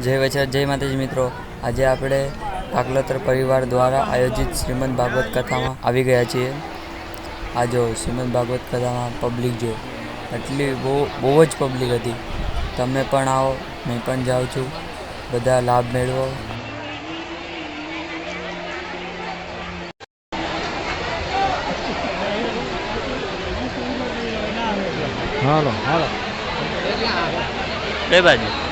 જય વચન જય માતાજી મિત્રો. આજે આપણે કાકલોતર પરિવાર દ્વારા આયોજિત શ્રીમદ ભાગવત કથામાં આવી ગયા છીએ. આ જો શ્રીમદ ભાગવત કથામાં પબ્લિક જો એટલી બહુ બહુ જ પબ્લિક હતી. તમે પણ આવો મેં પણ જાઉં છું. બધા લાભ મેળવો. હાલો હાલો. બે બાજુ.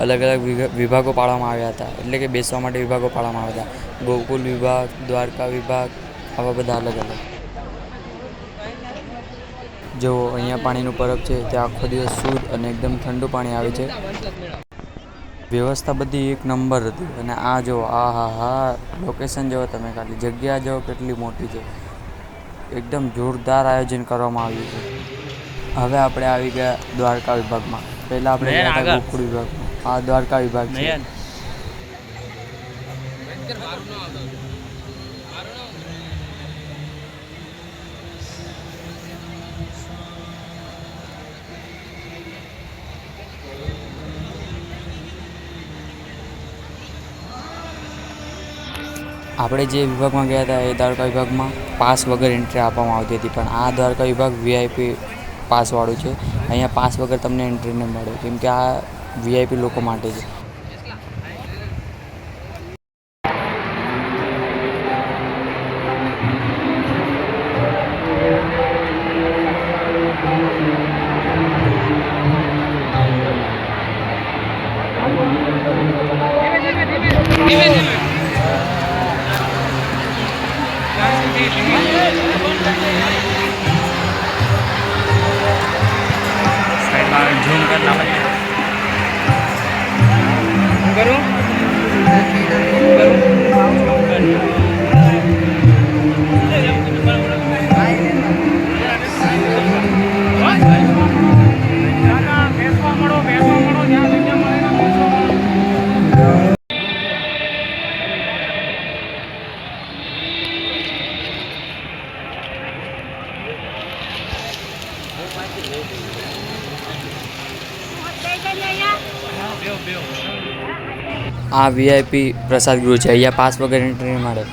અલગ અલગ વિભાગો પાડવામાં આવ્યા હતા. એટલે કે બેસવા માટે વિભાગો પાડવામાં આવ્યા હતા. ગોકુલ વિભાગ દ્વારકા વિભાગ આવા બધા અલગ અલગ. જો અહીંયા પાણીનું પરબ છે ત્યાં આખો દિવસ શુદ્ધ અને એકદમ ઠંડુ પાણી આવે છે. વ્યવસ્થા બધી એક નંબર હતી. અને આ જો આ હા હા લોકેશન જુઓ તમે ખાલી જગ્યા જુઓ કેટલી મોટી છે. એકદમ જોરદાર આયોજન કરવામાં આવ્યું છે. હવે આપણે આવી ગયા દ્વારકા વિભાગમાં. પહેલાં આપણે ગોકુળ વિભાગમાં. આ દ્વારકા વિભાગ છે. આપણે જે વિભાગમાં ગયા હતા એ દ્વારકા વિભાગમાં પાસ વગર એન્ટ્રી આપવામાં આવતી હતી પણ આ દ્વારકા વિભાગ વીઆઈપી પાસવાળું છે. અહીંયા પાસ વગર તમને એન્ટ્રી ન મળે. કેમ કે આ વીઆઈપી લોકો માટે છે. દાદા બેસવા મળો બેસવા મળો જ્યાં જગ્યા મળે ને બેસવા મળો આ વીઆઈપી પ્રસાદ ગૃહ છે. અહીંયા પાસ વગર એન્ટ્રી મળે.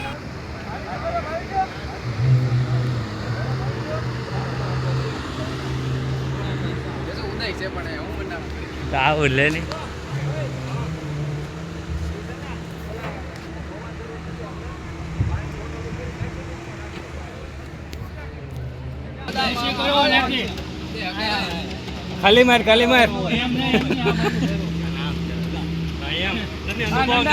આવું લે નહીં ખાલી માર ખાલી માર. ને અનુભવ